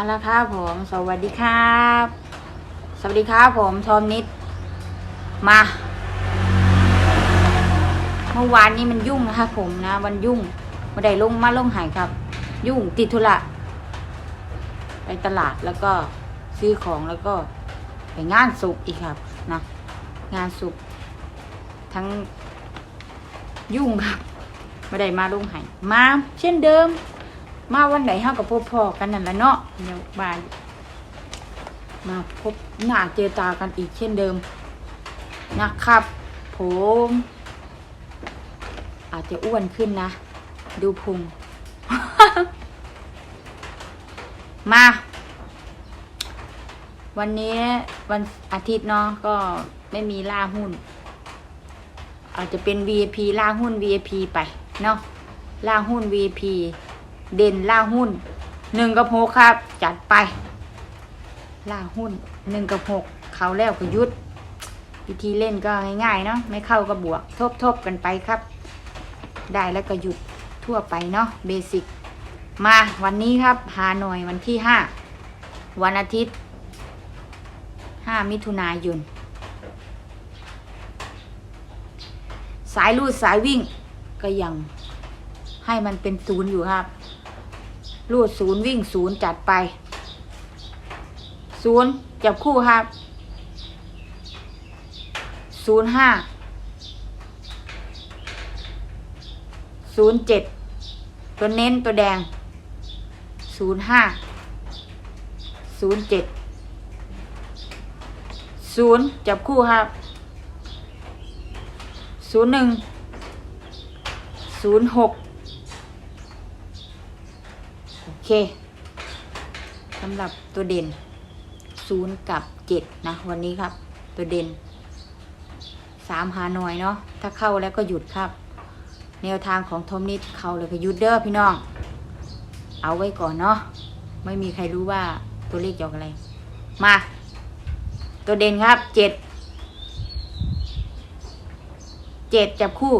เอาละครับผม สวัสดีครับ สวัสดีครับผมทอมนิด มา เมื่อวานนี้มันยุ่งนะครับผมนะวันยุ่งไม่ได้ลงมาลงหายครับ ยุ่งติดธุระไปตลาดแล้วก็ซื้อของแล้วก็ไปงานศพอีกครับนะงานศพทั้งยุ่งครับไม่ได้มาลงหายมา เช่นเดิม มาวันไหนเฮากับพบพ่อกันนั่นแหละเนาะเดี๋ยวบายมาพบหน้าเจอตากันอีกเช่นเดิมนะครับ ผม อาจจะอ้วนขึ้นนะ ดูพุง มา วันนี้วันอาทิตย์เนาะก็ไม่มีล่าหุ้น อาจจะเป็น VIP ล่าหุ้น VIP ไปเนาะล่าหุ้น VIP เด่นล่าหุ้นหนึ่งกับหกครับ จัดไป ล่าหุ้นหนึ่งกับหกเขาแล้วก็หยุดวิธีเล่นก็ง่ายๆเนาะไม่เข้าก็บวก ทบทบๆกันไปครับ ได้แล้วก็หยุดทั่วไปเนาะเบสิกมาวันนี้ครับหานอยวันที่ห้าวันอาทิตย์ห้ามิถุนายนสายลูดสายวิ่งก็ยังให้มันเป็นศูนย์อยู่ครับ ลูดศูนย์วิ่งศูนย์จัดไปศูนย์จับคู่ครับศูนย์ห้าศูนย์เจ็ดตัวเน้นตัวแดงศูนย์ห้าศูนย์เจ็ดศูนย์จับคู่ครับศูนย์หนึ่งศูนย์หก โอ เคสำหรับตัวเด่นศูนย์กับเจ็ดนะ วันนี้ครับ ตัวเด่นสามหาหน่อยเนาะถ้าเข้าแล้วก็หยุดครับ แนวทางของทอมนิดเข้าเลยก็หยุดเด้อพี่น้อง เอาไว้ก่อนเนาะไม่มีใครรู้ว่าตัวเลขจะออกอะไร มา ตัวเด่นครับเจ็ดเจ็ดจับคู่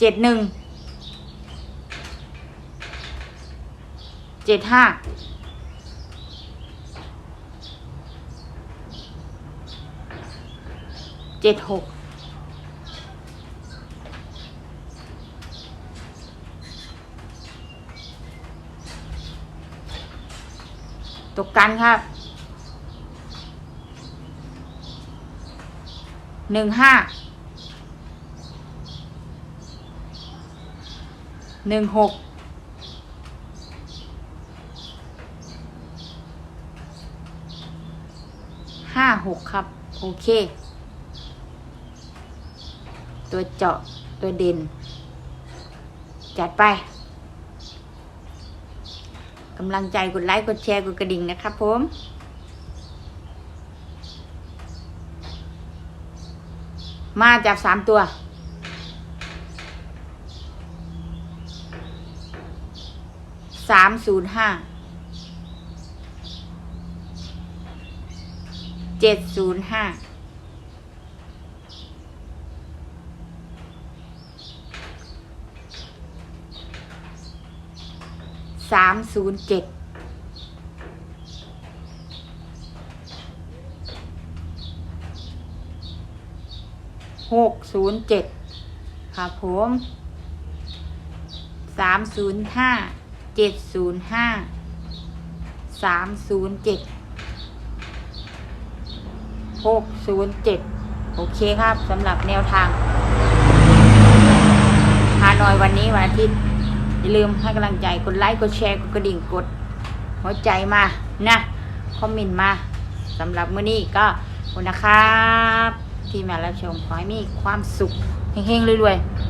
เจ็ดหนึ่ง เจ็ดห้าเจ็ดหกตกกันครับหนึ่งห้าหนึ่งหก ห้าหกครับ โอเค ตัวเจาะตัวเด่น จัดไปกำลังใจกดไลค์กดแชร์กดกระดิ่งนะครับผมมาจับสามตัว สามศูนย์ห้า เจ็ดศูนย์ห้าสามศูนย์เจ็ดหกศูนย์เจ็ดครับผมสามศูนย์ห้าเจ็ดศูนย์ห้าสามศูนย์เจ็ด หกศูนย์เจ็ดโอเคครับสำหรับแนวทางฮานอยวันนี้วันอาทิตย์ อย่าลืมให้กำลังใจกดไลค์กดแชร์กดกระดิ่งกด หัวใจมานะคอมเมนต์มาสำหรับมื้อนี้ก็อบคุณนะครับ ที่มารับชมขอให้มีความสุขเฮงๆรวยๆ